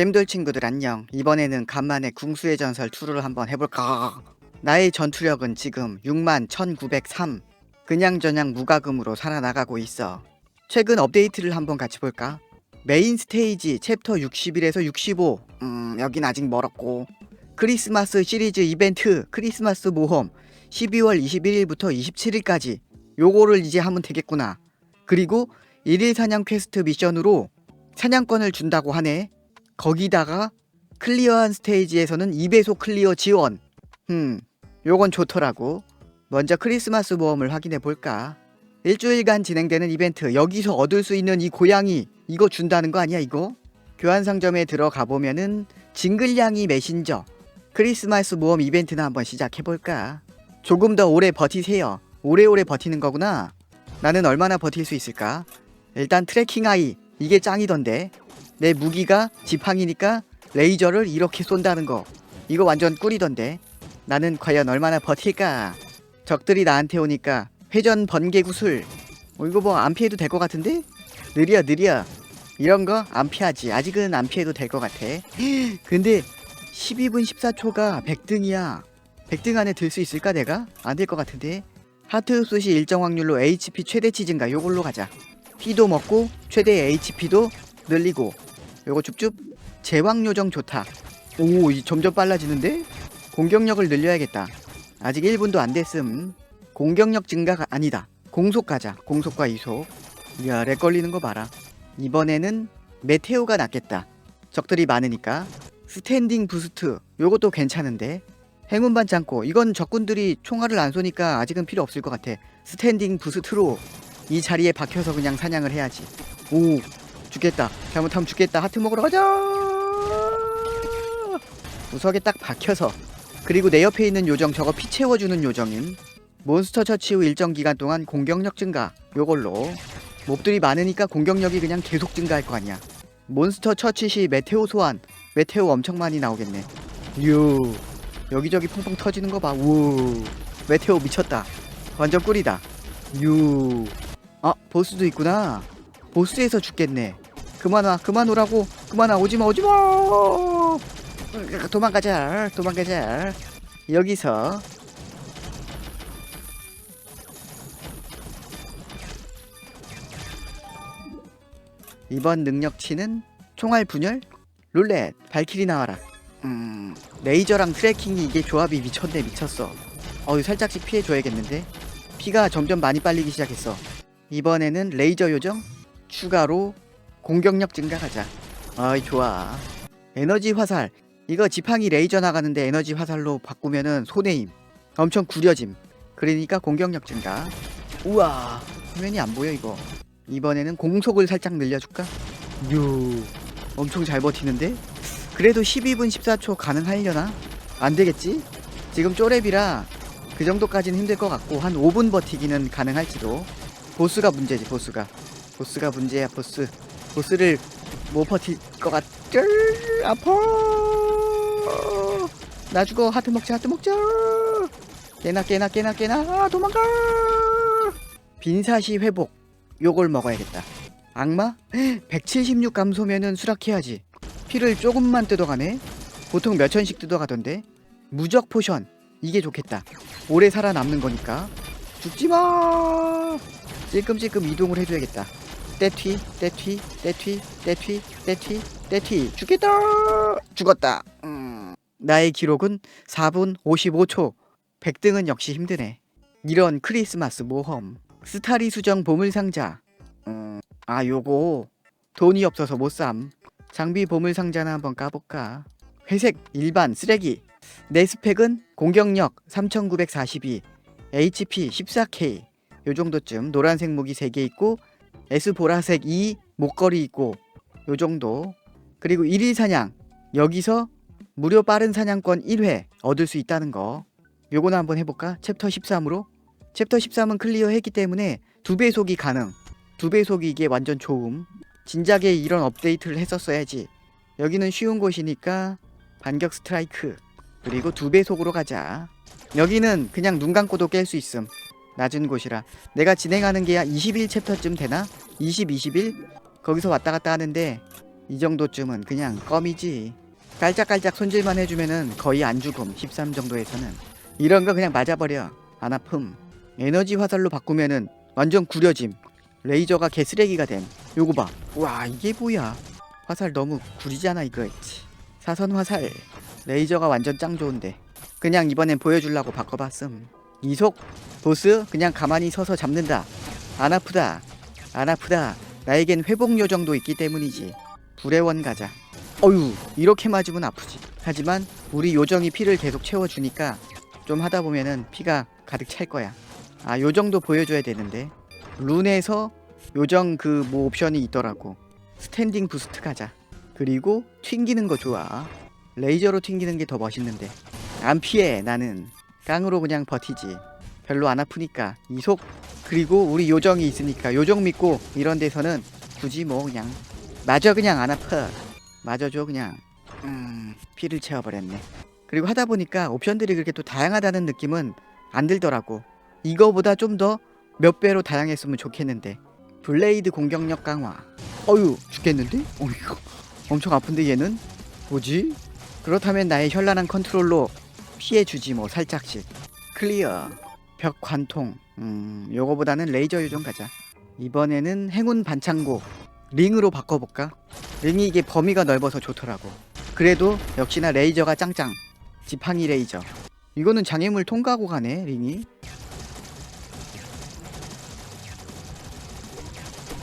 겜돌 친구들 안녕. 이번에는 간만에 궁수의 전설 2를 한번 해볼까. 나의 전투력은 지금 6만 1903. 그냥저냥 무과금으로 살아나가고 있어. 최근 업데이트를 한번 같이 볼까? 메인 스테이지 챕터 61에서 65. 음, 여긴 아직 멀었고. 크리스마스 시리즈 이벤트 크리스마스 모험 12월 21일부터 27일까지. 요거를 이제 하면 되겠구나. 그리고 1일 사냥 퀘스트 미션으로 사냥권을 준다고 하네. 거기다가 클리어한 스테이지에서는 2배속 클리어 지원. 음, 요건 좋더라고. 먼저 크리스마스 모험을 확인해 볼까. 일주일간 진행되는 이벤트 여기서 얻을 수 있는 이 고양이 이거 준다는 거 아니야 이거? 교환 상점에 들어가 보면은 징글냥이 메신저 크리스마스 모험 이벤트나 한번 시작해 볼까. 조금 더 오래 버티세요. 오래오래 버티는 거구나. 나는 얼마나 버틸 수 있을까? 일단 트래킹 아이 이게 짱이던데. 내 무기가 지팡이니까 레이저를 이렇게 쏜다는 거. 이거 완전 꿀이던데. 나는 과연 얼마나 버틸까? 적들이 나한테 오니까 회전 번개 구슬. 어, 이거 뭐 안 피해도 될 것 같은데? 느려 느려. 이런 거 안 피하지. 아직은 안 피해도 될 것 같아. 근데 12분 14초가 100등이야. 100등 안에 들 수 있을까 내가? 안 될 것 같은데. 하트 흡수시 일정 확률로 HP 최대치 증가 요걸로 가자. 피도 먹고 최대 HP도 늘리고 요거 줍줍 제왕 요정 좋다. 오, 이 점점 빨라지는데? 공격력을 늘려야겠다. 아직 1분도 안 됐음. 공격력 증가가 아니다. 공속 가자. 공속과 이속. 이야, 렉 걸리는 거 봐라. 이번에는 메테오가 낫겠다. 적들이 많으니까. 스탠딩 부스트. 요것도 괜찮은데. 행운 반 창고. 이건 적군들이 총알을 안 쏘니까 아직은 필요 없을 것 같아. 스탠딩 부스트로 이 자리에 박혀서 그냥 사냥을 해야지. 오, 죽겠다. 잘못하면 죽겠다. 하트 먹으러 가자. 구석에 딱 박혀서. 그리고 내 옆에 있는 요정 저거 피 채워주는 요정인. 몬스터 처치 후 일정 기간 동안 공격력 증가. 요걸로. 몹들이 많으니까 공격력이 그냥 계속 증가할 거 아니야. 몬스터 처치 시 메테오 소환. 메테오 엄청 많이 나오겠네. 유. 여기저기 펑펑 터지는 거 봐. 우. 메테오 미쳤다. 완전 꿀이다. 유. 아, 보스도 있구나. 보스에서 죽겠네. 그만 와, 그만 오라고. 그만 와, 오지마, 오지마. 도망가자, 도망가자. 여기서 이번 능력치는 총알 분열, 룰렛, 발키리 나와라. 음, 레이저랑 트래킹이 이게 조합이 미쳤네, 미쳤어. 어유 살짝씩 피해줘야겠는데. 피가 점점 많이 빨리기 시작했어. 이번에는 레이저 요정 추가로 공격력 증가하자. 아이 좋아. 에너지 화살. 이거 지팡이 레이저 나가는데 에너지 화살로 바꾸면은 손해임. 엄청 구려짐. 그러니까 공격력 증가. 우와. 화면이 안 보여 이거. 이번에는 공속을 살짝 늘려줄까? 유. 엄청 잘 버티는데? 그래도 12분 14초 가능하려나? 안 되겠지? 지금 쪼렙이라 그 정도까지는 힘들 것 같고 한 5분 버티기는 가능할지도. 보스가 문제지 보스가 보스가 문제야 보스. 보스를 못 버틸 것 같죠 아파. 나 죽어. 하트 먹자 하트 먹자. 깨나 깨나 깨나 깨나. 아, 도망가. 빈사시 회복. 요걸 먹어야겠다. 악마? 176 감소면은 수락해야지. 피를 조금만 뜯어가네. 보통 몇 천씩 뜯어가던데. 무적 포션. 이게 좋겠다. 오래 살아남는 거니까. 죽지마! 찔끔찔끔 이동을 해줘야겠다. 떼튀, 떼튀, 떼튀, 떼튀, 떼튀, 떼튀. 죽겠다! 죽었다. 음. 나의 기록은 4분 55초. 100등은 역시 힘드네. 이런 크리스마스 모험. 스타리 수정 보물상자. 음. 아, 요거. 돈이 없어서 못 삼. 장비 보물상자나 한번 까볼까. 회색, 일반, 쓰레기. 내 스펙은 공격력 3942, HP 14K. 요 정도쯤 노란색 무기 3개 있고 S 보라색 2 목걸이 있고 요 정도. 그리고 1일 사냥. 여기서 무료 빠른 사냥권 1회 얻을 수 있다는 거. 요거나 한번 해볼까? 챕터 13으로. 챕터 13은 클리어 했기 때문에 두 배속이 가능. 두 배속이 이게 완전 좋음. 진작에 이런 업데이트를 했었어야지. 여기는 쉬운 곳이니까 반격 스트라이크. 그리고 두 배속으로 가자. 여기는 그냥 눈 감고도 깰 수 있음 낮은 곳이라. 내가 진행하는 게 21챕터쯤 되나? 20, 21? 거기서 왔다 갔다 하는데 이 정도쯤은 그냥 껌이지. 깔짝깔짝 손질만 해주면은 거의 안 죽음 13 정도에서는. 이런 거 그냥 맞아버려. 안 아픔. 에너지 화살로 바꾸면은 완전 구려짐. 레이저가 개쓰레기가 됨. 요거 봐와 이게 뭐야? 화살 너무 구리잖아 이거? 사선 화살. 레이저가 완전 짱 좋은데. 그냥 이번엔 보여주려고 바꿔봤음 이속 보스 그냥 가만히 서서 잡는다. 안 아프다. 안 아프다. 나에겐 회복 요정도 있기 때문이지. 불의 원 가자. 어휴 이렇게 맞으면 아프지. 하지만 우리 요정이 피를 계속 채워주니까 좀 하다 보면은 피가 가득 찰 거야. 아 요정도 보여줘야 되는데. 룬에서 요정 그 뭐 옵션이 있더라고. 스탠딩 부스트 가자. 그리고 튕기는 거 좋아. 레이저로 튕기는 게 더 멋있는데. 안 피해 나는 깡으로 그냥 버티지. 별로 안 아프니까. 이속 그리고 우리 요정이 있으니까 요정 믿고 이런 데서는 굳이 뭐 그냥 마저 그냥 안 아파. 맞아줘 그냥. 음 피를 채워버렸네. 그리고 하다 보니까 옵션들이 그렇게 또 다양하다는 느낌은 안 들더라고. 이거보다 좀 더 몇 배로 다양했으면 좋겠는데. 블레이드 공격력 강화. 어유 죽겠는데? 어이구 엄청 아픈데 얘는? 뭐지? 그렇다면 나의 현란한 컨트롤로 피해주지 뭐 살짝씩. 클리어. 벽 관통. 음 요거보다는 레이저 요정 가자. 이번에는 행운 반창고. 링으로 바꿔볼까? 링이 이게 범위가 넓어서 좋더라고. 그래도 역시나 레이저가 짱짱. 지팡이 레이저. 이거는 장애물 통과하고 가네 링이.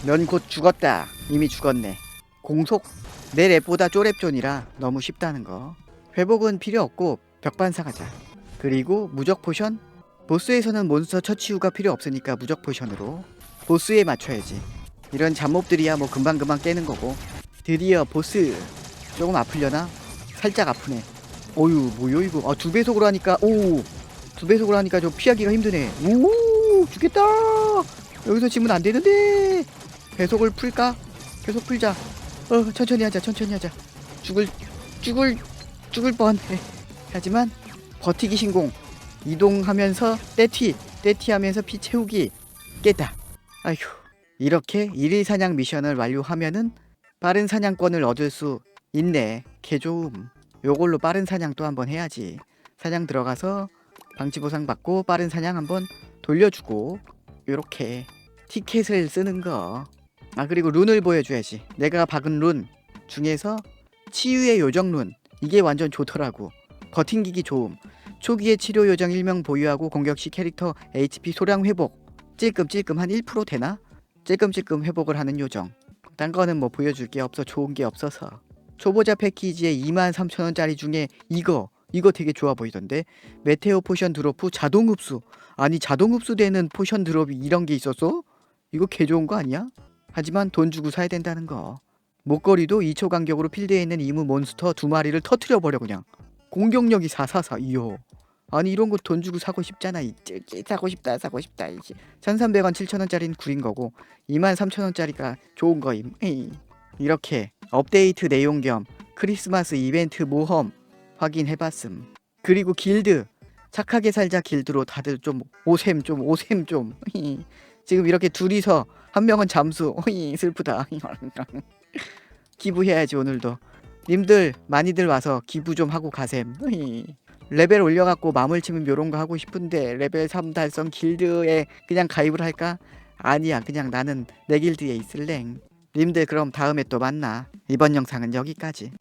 넌 곧 죽었다. 이미 죽었네. 공속? 내 랩보다 쪼랩존이라 너무 쉽다는 거. 회복은 필요 없고 벽반사 가자. 그리고 무적 포션? 보스에서는 몬스터 처치 후가 필요 없으니까 무적 포션으로. 보스에 맞춰야지. 이런 잡몹들이야 뭐 금방금방 깨는 거고. 드디어 보스. 조금 아플려나? 살짝 아프네. 어유 뭐요 이거? 아, 두 배속으로 하니까 오 두 배속으로 하니까 좀 피하기가 힘드네. 오! 죽겠다! 여기서 지면 안 되는데! 배속을 풀까? 배속 풀자. 어 천천히 하자 천천히 하자. 죽을 죽을 죽을 뻔. 네. 하지만 버티기 신공 이동하면서 떼티 떼티하면서 피 채우기 깼다 아휴 이렇게 일일 사냥 미션을 완료하면은 빠른 사냥권을 얻을 수 있네 개좋음 요걸로 빠른 사냥 또 한번 해야지 사냥 들어가서 방치 보상 받고 빠른 사냥 한번 돌려주고 요렇게 티켓을 쓰는 거. 아 그리고 룬을 보여줘야지. 내가 박은 룬 중에서 치유의 요정 룬 이게 완전 좋더라고. 버팅기기 좋음. 초기에 치료 요정 1명 보유하고 공격 시 캐릭터 HP 소량 회복. 찔끔찔끔 한 1% 되나? 찔끔찔끔 회복을 하는 요정. 딴 거는 뭐 보여줄 게 없어 좋은 게 없어서. 초보자 패키지에 23,000원짜리 중에 이거 이거 되게 좋아 보이던데 메테오 포션 드롭 후 자동 흡수 아니 자동 흡수되는 포션 드롭이 이런 게 있었어? 이거 개 좋은 거 아니야? 하지만 돈 주고 사야 된다는 거. 목걸이도 2초 간격으로 필드에 있는 이무 몬스터 두 마리를 터트려 버려 그냥. 공격력이 444 이요. 아니 이런 거 돈 주고 사고 싶잖아. 이 사고 싶다 사고 싶다 이제. 1,300원 7,000원짜리는 구린 거고 23,000원짜리가 좋은 거임. 에이. 이렇게 업데이트 내용 겸 크리스마스 이벤트 모험 확인해봤음. 그리고 길드 착하게 살자 길드로 다들 좀 오셈 좀 오셈 좀 지금 이렇게 둘이서 한 명은 잠수 슬프다 기부해야지 오늘도 님들 많이들 와서 기부 좀 하고 가셈. 레벨 올려갖고 마물 치면 요런 거 하고 싶은데 레벨 3 달성 길드에 그냥 가입을 할까? 아니야 그냥 나는 내 길드에 있을랭. 님들 그럼 다음에 또 만나. 이번 영상은 여기까지